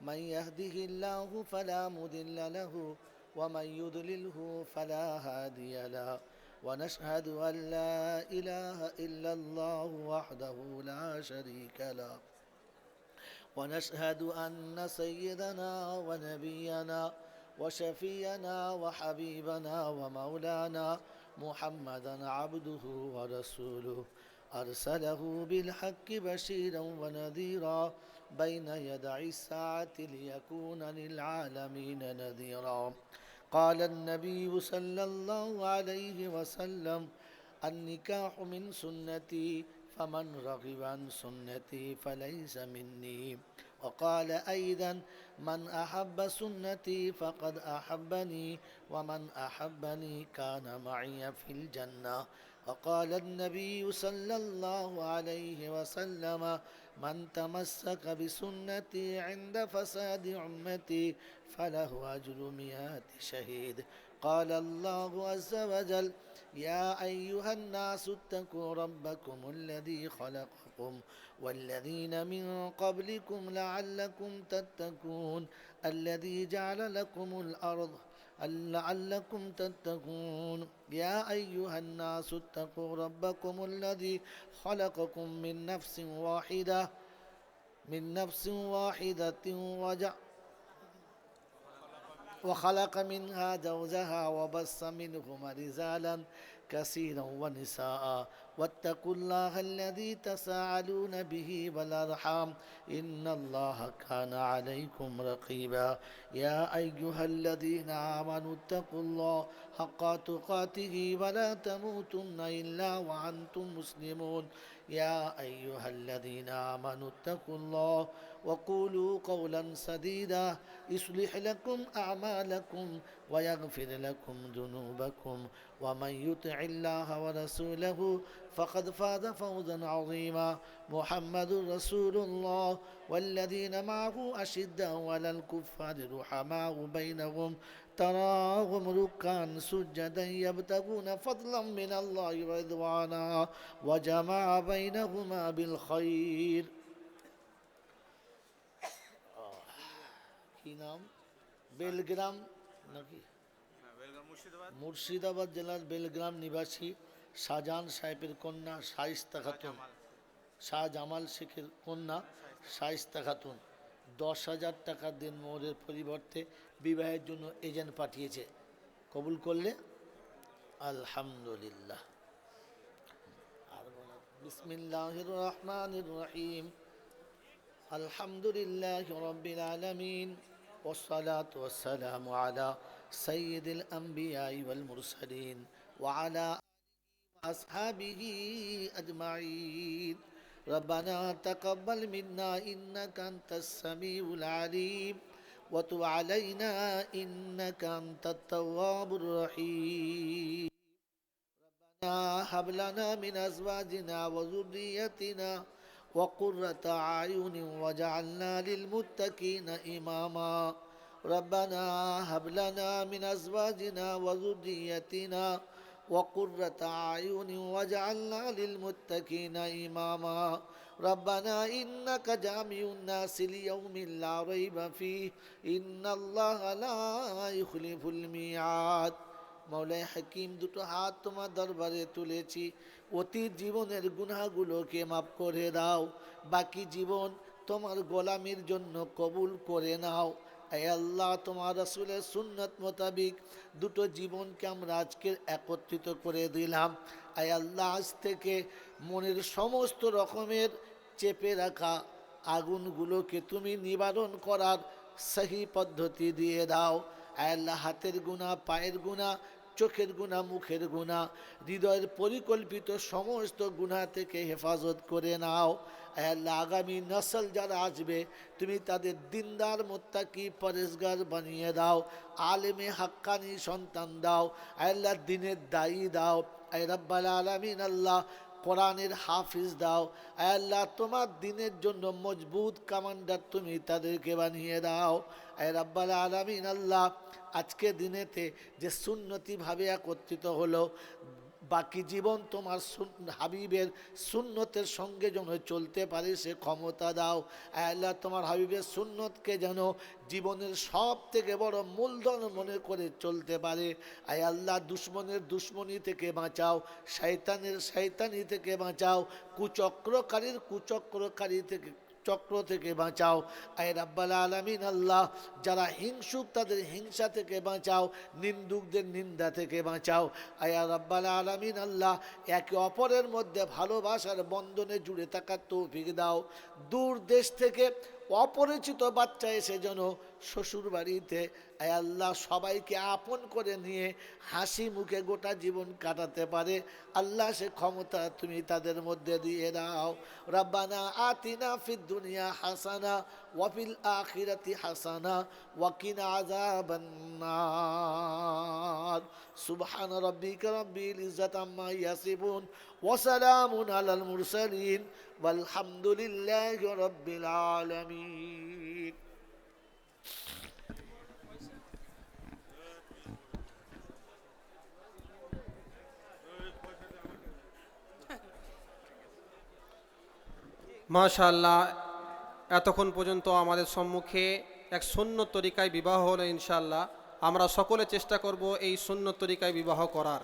من يهده الله فلا مضل له ومن يضلله فلا هادي له. ونشهد أن لا إله إلا الله وحده لا شريك له. ونشهد أن سيدنا ونبينا وشفينا وحبيبنا ومولانا محمدا عبده ورسوله. أرسله بالحق بشيرا ونذيرا بين يدعي الساعة ليكون للعالمين نذيرا. قال النبي صلى الله عليه وسلم النكاح من سنتي فمن رغب عن سنتي فليس مني. وقال أيضا من أحب سنتي فقد أحبني ومن أحبني كان معي في الجنة. وقال النبي صلى الله عليه وسلم من تمسك بسنتي عند فساد أمتي فله أجر مئات شهيد. قال الله عز وجل يا أيها الناس اتقوا ربكم الذي خلقكم والذين من قبلكم لعلكم تتقون الذي جعل لكم الأرض لعلكم تتقون. يا أيها الناس اتقوا ربكم الذي خلقكم من نفس واحدة من نفس واحدة وجعل وخلق منها زوجها وبص منهما رجالا كثيرا ونساء. واتقوا الله الذي تساءلون به والأرحام إن الله كان عليكم رقيبا. يا أيها الذين آمنوا اتقوا الله حق تقاته ولا تموتن إلا وأنتم مسلمون. يا أيها الذين آمنوا اتقوا الله وقولوا قولا سديدا. يصلح لكم أعمالكم ويغفر لكم ذنوبكم. ومن يطع الله ورسوله فقد فاز فوزا عظيما محمد رسول الله والذين معه أشداء على الكفار رحماء بينهم تراهم ركعا سجدا يبتغون فضلا من الله ورضوانا وجمع بينهما بالخير কি নাম বেলগ্রাম নাকি মুর্শিদাবাদ জেলার বেলগ্রাম নিবাসী শাহজাহান সাহেবের কন্যা শাইস্তা খাতুন শাহ জামাল শেখের কন্যা শাইস্তা খাতুন দশ হাজার টাকা দিন মোহরের পরিবর্তে বিবাহের জন্য এজেন্ট পাঠিয়েছে কবুল করলে আলহামদুলিল্লাহ আর বলা বিসমিল্লাহির রহমানির রহিম আলহামদুলিল্লাহ রব্বিল আলামিন والصلاة والسلام على سيد الأنبياء والمرسلين وعلى أصحابه أجمعين. ربنا تقبل منا إنك أنت السميع العليم. وتب علينا إنك أنت التواب الرحيم. ربنا هب لنا من أزواجنا وذريتنا وقرة أعين وجعلنا للمتقين إماما. ربنا هب لنا من أزواجنا وذريتنا وقرة أعين واجعلنا للمتقين إماما ربنا إنك جامع الناس ليوم لا ريب فيه إن الله لا يخلف الميعاد মৌলাই হাকিম দুটো হাত তোমার দরবারে তুলেছি অতীত জীবনের গুনাহগুলোকে মাফ করে দাও বাকি জীবন তোমার গোলামির জন্য কবুল করে নাও এ আল্লাহ, তোমার রসুলের সুন্নত মোতাবিক দুটো জীবনকে আমরা আজকে একত্রিত করে দিলাম। এ আল্লাহ, আজ থেকে মনের সমস্ত রকমের চেপে রাখা আগুনগুলোকে তুমি নিবারণ করার সহি পদ্ধতি দিয়ে দাও। আল্লাহ, হাতের গুণা পায়ের গুণা চোখের গুণা, মুখের গুণা, হৃদয়ের পরিকল্পিত সমস্ত গুণা থেকে হেফাজত করে নাও। আল্লাহ, আগামী নসল যারা আসবে, তুমি তাদের দিনদার, মোত্তাকি, পরেশগার বানিয়ে দাও। আলেমে হাক্কানি সন্তান দাও। আল্লাহ, দিনের দায়ী দাও। আয় রব্বাল আলমিন, আল্লাহ কোরআনের হাফিজ দাও। আল্লাহ, তোমার দিনের জন্য মজবুত কামান্ডার তুমি তাদেরকে বানিয়ে দাও। আয় রাব্বাল আলমিন, আল্লাহ, আজকে দিনেতে যে সুন্নতিভাবে একত্রিত হলো বাকি জীবন তোমার হাবিবের সুন্নতের সঙ্গে যেন চলতে পারে, সে ক্ষমতা দাও। আল্লাহ তোমার হাবিবের সুন্নতকে যেন জীবনের সব থেকে বড় মূলধন মনে করে চলতে পারে। আয় আল্লাহ, দুশ্মনের দুশ্মনী থেকে বাঁচাও, শয়তানের শয়তানি থেকে বাঁচাও, কুচক্রকারীর কুচক্রকারী থেকে চক্র থেকে বাঁচাও। আয় রাব্বাল আলমিন আল্লাহ, যারা হিংসুক তাদের হিংসা থেকে বাঁচাও, নিন্দুকদের নিন্দা থেকে বাঁচাও। আয়া রাব্বাল আলমিন আল্লাহ, একে অপরের মধ্যে ভালোবাসার বন্ধনে জুড়ে থাকার তৌফিক দাও। দূর দেশ থেকে অপরিচিত বাচ্চা এসে যেন শ্বশুর বাড়িতে আয় আল্লাহ সবাইকে আপন করে নিয়ে হাসি মুখে গোটা জীবন কাটাতে পারে আল্লাহ সে ক্ষমতা তুমি তাদের মধ্যে দিয়ে দাও রাব্বানা আতিনা ফিদ দুনিয়া হাসানা ওয়াফিল আখিরাতি হাসানা ওয়াকিনা আযাবান নার সুবহান রাব্বিকা রাব্বিল ইজ্জাতি আম্মা ইয়াসিফুন ওয়া সালামুন আলাল মুরসালিন والحمد لله رب العالمين মাশাআল্লাহ, এতক্ষণ পর্যন্ত আমাদের সম্মুখে এক শূন্য তরিকায় বিবাহ হলো ইনশাল্লাহ আমরা সকলে চেষ্টা করব এই শূন্য তরিকায় বিবাহ করার।